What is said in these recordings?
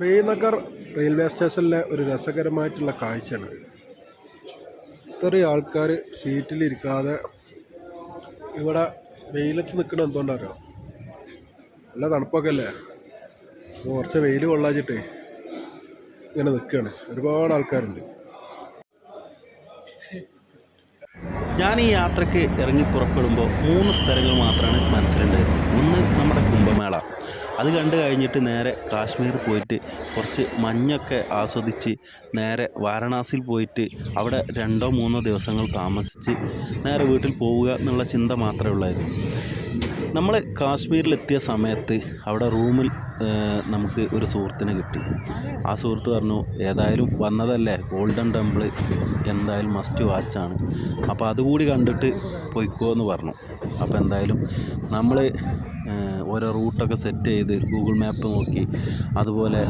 Srinagar railway സ്റ്റേഷനിലെ ഒരു രസകരമായിട്ടുള്ള കാഴ്ചയാണ്. ഇത്രയും ആൾക്കാർ സീറ്റിലിരിക്കാതെ ഇവിടെ വെയിലത്ത് നിൽക്കണം എന്തുകൊണ്ടറിയോ? നല്ല തണുപ്പൊക്കെ അല്ലേ കുറച്ച് വെയിൽ കൊള്ളാച്ചിട്ടേ ഇങ്ങനെ നിൽക്കുകയാണ് ഒരുപാട് ആൾക്കാരുണ്ട്. ഞാൻ ഈ യാത്രയ്ക്ക് ഇറങ്ങി പുറപ്പെടുമ്പോൾ മൂന്ന് സ്ഥലങ്ങൾ മാത്രമാണ് മനസ്സിലുണ്ടായിരുന്നത്. ഒന്ന് നമ്മുടെ കുംഭമേള. അത് കണ്ടു കഴിഞ്ഞിട്ട് നേരെ കാശ്മീർ പോയിട്ട് കുറച്ച് മഞ്ഞൊക്കെ ആസ്വദിച്ച് നേരെ വാരണാസിയിൽ പോയിട്ട് അവിടെ രണ്ടോ മൂന്നോ ദിവസങ്ങൾ താമസിച്ച് നേരെ വീട്ടിൽ പോവുക എന്നുള്ള ചിന്ത മാത്രമേ ഉള്ളായിരുന്നു. നമ്മൾ കാശ്മീരിലെത്തിയ സമയത്ത് അവിടെ റൂമിൽ നമുക്ക് ഒരു സുഹൃത്തിനെ കിട്ടി. ആ സുഹൃത്ത് പറഞ്ഞു ഏതായാലും വന്നതല്ലേ ഗോൾഡൻ ടെമ്പിൾ എന്തായാലും മസ്റ്റ് വാച്ചാണ് അപ്പോൾ അതുകൂടി കണ്ടിട്ട് പൊയ്ക്കോ എന്ന് പറഞ്ഞു. അപ്പോൾ എന്തായാലും നമ്മൾ ഓരോ റൂട്ടൊക്കെ സെറ്റ് ചെയ്ത് ഗൂഗിൾ മാപ്പ് നോക്കി. അതുപോലെ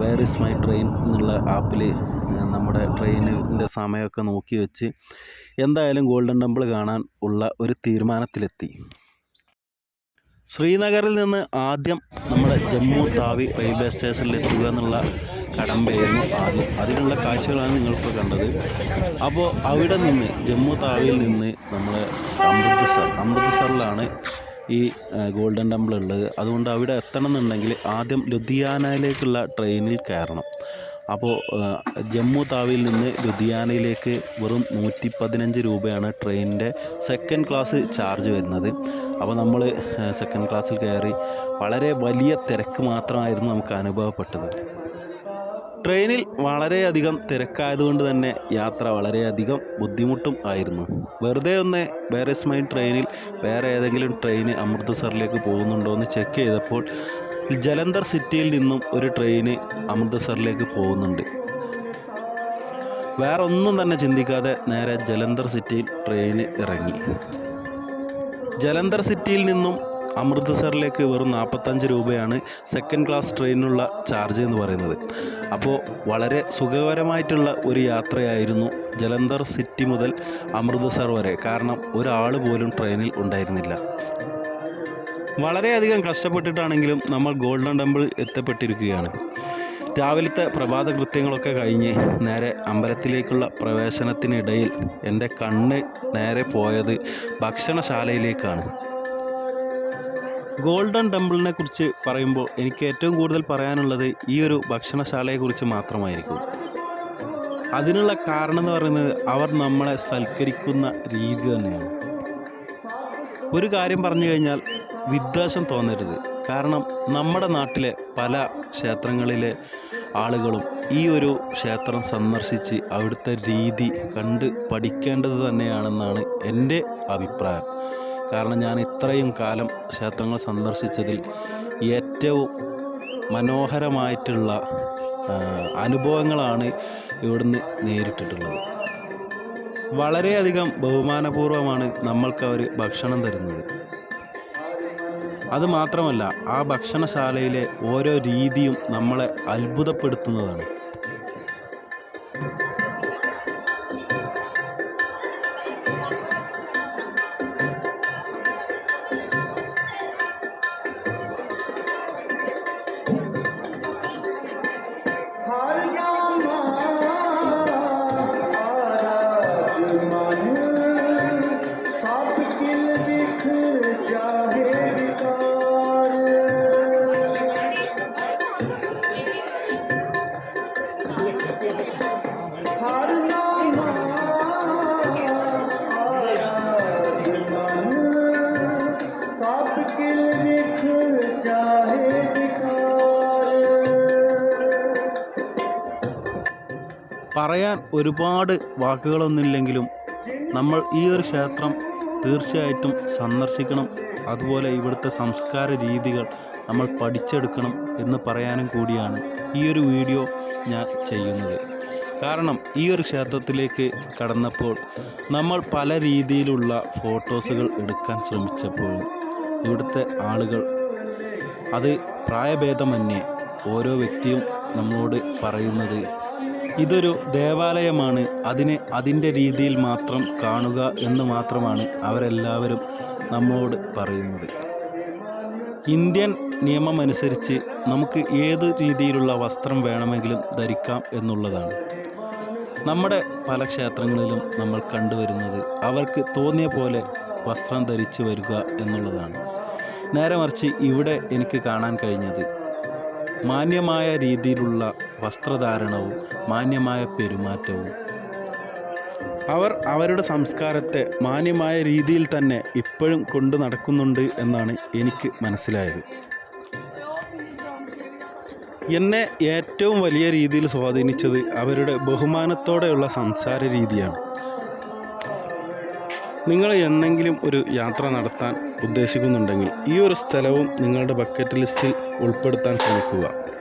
വെയർ ഇസ് മൈ ട്രെയിൻ എന്നുള്ള ആപ്പിൽ നമ്മുടെ ട്രെയിനിന്റെ സമയമൊക്കെ നോക്കി വെച്ച് എന്തായാലും ഗോൾഡൻ ടെമ്പിൾ കാണാൻ ഉള്ള ഒരു തീരുമാനത്തിലെത്തി. ശ്രീനഗറിൽ നിന്ന് ആദ്യം നമ്മുടെ ജമ്മു താവി റെയിൽവേ സ്റ്റേഷനിൽ എത്തുക എന്നുള്ള കടമ്പയായിരുന്നു ആദ്യം. അതിനുള്ള കാഴ്ചകളാണ് നിങ്ങളിപ്പോൾ കണ്ടത്. അപ്പോൾ അവിടെ നിന്ന് ജമ്മു താവിയിൽ നിന്ന് നമ്മൾ അമൃത്സർ അമൃത്സറിലാണ് ഈ ഗോൾഡൻ ടെമ്പിൾ ഉള്ളത്. അതുകൊണ്ട് അവിടെ എത്തണം എന്നുണ്ടെങ്കിൽ ആദ്യം ലുധിയാനയിലേക്കുള്ള ട്രെയിനിൽ കയറണം. അപ്പോൾ ജമ്മു താവിൽ നിന്ന് ലുധിയാനയിലേക്ക് വെറും നൂറ്റി പതിനഞ്ച് രൂപയാണ് ട്രെയിനിന്റെ സെക്കൻഡ് ക്ലാസ് ചാർജ് വരുന്നത്. അപ്പോൾ നമ്മൾ സെക്കൻഡ് ക്ലാസ്സിൽ കയറി വളരെ വലിയ തിരക്ക് മാത്രമായിരുന്നു നമുക്ക് അനുഭവപ്പെട്ടത്. ട്രെയിനിൽ വളരെയധികം തിരക്കായതുകൊണ്ട് തന്നെ യാത്ര വളരെയധികം ബുദ്ധിമുട്ടും ആയിരുന്നു. വെറുതെ ഒന്ന് വേറെ മൈൻ ട്രെയിനിൽ വേറെ ഏതെങ്കിലും ട്രെയിന് അമൃത്സറിലേക്ക് പോകുന്നുണ്ടോ എന്ന് ചെക്ക് ചെയ്തപ്പോൾ ജലന്ധർ സിറ്റിയിൽ നിന്നും ഒരു ട്രെയിന് അമൃത്സറിലേക്ക് പോകുന്നുണ്ട്. വേറെ ഒന്നും തന്നെ ചിന്തിക്കാതെ നേരെ ജലന്ധർ സിറ്റിയിൽ ട്രെയിന് ഇറങ്ങി. ജലന്ധർ സിറ്റിയിൽ നിന്നും അമൃത്സറിലേക്ക് വെറും നാൽപ്പത്തഞ്ച് രൂപയാണ് സെക്കൻഡ് ക്ലാസ് ട്രെയിനിനുള്ള ചാർജ് എന്ന് പറയുന്നത്. അപ്പോൾ വളരെ സുഖകരമായിട്ടുള്ള ഒരു യാത്രയായിരുന്നു ജലന്ധർ സിറ്റി മുതൽ അമൃത്സർ വരെ. കാരണം ഒരാൾ പോലും ട്രെയിനിൽ ഉണ്ടായിരുന്നില്ല. വളരെയധികം കഷ്ടപ്പെട്ടിട്ടാണെങ്കിലും നമ്മൾ ഗോൾഡൻ ടെമ്പിൾ എത്തപ്പെട്ടിരിക്കുകയാണ്. രാവിലത്തെ പ്രഭാത കൃത്യങ്ങളൊക്കെ കഴിഞ്ഞ് നേരെ അമ്പലത്തിലേക്കുള്ള പ്രവേശനത്തിനിടയിൽ എന്റെ കണ്ണ് നേരെ പോയത് ഭക്ഷണശാലയിലേക്കാണ്. ഗോൾഡൻ ടെമ്പിളിനെ കുറിച്ച് പറയുമ്പോൾ എനിക്ക് ഏറ്റവും കൂടുതൽ പറയാനുള്ളത് ഈ ഒരു ഭക്ഷണശാലയെക്കുറിച്ച് മാത്രമായിരിക്കും. അതിനുള്ള കാരണം എന്ന് പറയുന്നത് അവർ നമ്മളെ സൽക്കരിക്കുന്ന രീതി തന്നെയാണ്. ഒരു കാര്യം പറഞ്ഞു കഴിഞ്ഞാൽ വിദ്വേഷം തോന്നരുത്. കാരണം നമ്മുടെ നാട്ടിലെ പല ക്ഷേത്രങ്ങളിലെ ആളുകളും ഈ ഒരു ക്ഷേത്രം സന്ദർശിച്ച് അവിടുത്തെ രീതി കണ്ട് പഠിക്കേണ്ടത് തന്നെയാണെന്നാണ് എന്റെ അഭിപ്രായം. കാരണം ഞാൻ ഇത്രയും കാലം ക്ഷേത്രങ്ങൾ സന്ദർശിച്ചതിൽ ഏറ്റവും മനോഹരമായിട്ടുള്ള അനുഭവങ്ങളാണ് ഇവിടുന്ന് നേരിട്ടിട്ടുള്ളത്. വളരെയധികം ബഹുമാനപൂർവമാണ് നമ്മൾക്ക് അവർ ഭക്ഷണം തരുന്നത്. അതുമാത്രമല്ല ആ ഭക്ഷണശാലയിലെ ഓരോ രീതിയും നമ്മളെ അത്ഭുതപ്പെടുത്തുന്നതാണ്. പറയാൻ ഒരുപാട് വാക്കുകളൊന്നുമില്ലെങ്കിലും നമ്മൾ ഈ ഒരു ക്ഷേത്രം തീർച്ചയായിട്ടും സന്ദർശിക്കണം. അതുപോലെ ഇവിടുത്തെ സംസ്കാര രീതികൾ നമ്മൾ പഠിച്ചെടുക്കണം എന്ന് പറയാനും കൂടിയാണ്. ഈ ഒരു വീഡിയോ ഞാൻ ചെയ്യുന്നത്. കാരണം ഈ ഒരു ക്ഷേത്രത്തിലേക്ക് കടന്നപ്പോൾ നമ്മൾ പല രീതിയിലുള്ള ഫോട്ടോസുകൾ എടുക്കാൻ ശ്രമിച്ചപ്പോഴും ഇവിടുത്തെ ആളുകൾ അത് പ്രായഭേദമന്യേ ഓരോ വ്യക്തിയും നമ്മളോട് പറയുന്നത് ഇതൊരു ദേവാലയമാണ്. അതിനെ അതിന്റെ രീതിയിൽ മാത്രം കാണുക എന്ന് മാത്രമാണ് അവരെല്ലാവരും നമ്മളോട് പറയുന്നത്. ഇന്ത്യൻ നിയമമനുസരിച്ച് നമുക്ക് ഏത് രീതിയിലുള്ള വസ്ത്രം വേണമെങ്കിലും ധരിക്കാം എന്നുള്ളതാണ്. നമ്മുടെ പല ക്ഷേത്രങ്ങളിലും നമ്മൾ കണ്ടുവരുന്നത് അവർക്ക് തോന്നിയ പോലെ വസ്ത്രം ധരിച്ചു വരിക എന്നുള്ളതാണ്. നേരെ മറിച്ച് ഇവിടെ എനിക്ക് കാണാൻ കഴിഞ്ഞത് മാന്യമായ രീതിയിലുള്ള വസ്ത്രധാരണവും മാന്യമായ പെരുമാറ്റവും. അവർ അവരുടെ സംസ്കാരത്തെ മാന്യമായ രീതിയിൽ തന്നെ ഇപ്പോഴും കൊണ്ടു നടക്കുന്നുണ്ട് എന്നാണ് എനിക്ക് മനസ്സിലായത്. എന്നെ ഏറ്റവും വലിയ രീതിയിൽ സ്വാധീനിച്ചത് അവരുടെ ബഹുമാനത്തോടെയുള്ള സംസാര രീതിയാണ്. നിങ്ങൾ എന്തെങ്കിലും ഒരു യാത്ര നടത്താൻ ഉദ്ദേശിക്കുന്നുണ്ടെങ്കിൽ ഈ ഒരു സ്ഥലവും നിങ്ങളുടെ ബക്കറ്റ് ലിസ്റ്റിൽ ഉൾപ്പെടുത്താൻ ശ്രമിക്കുക.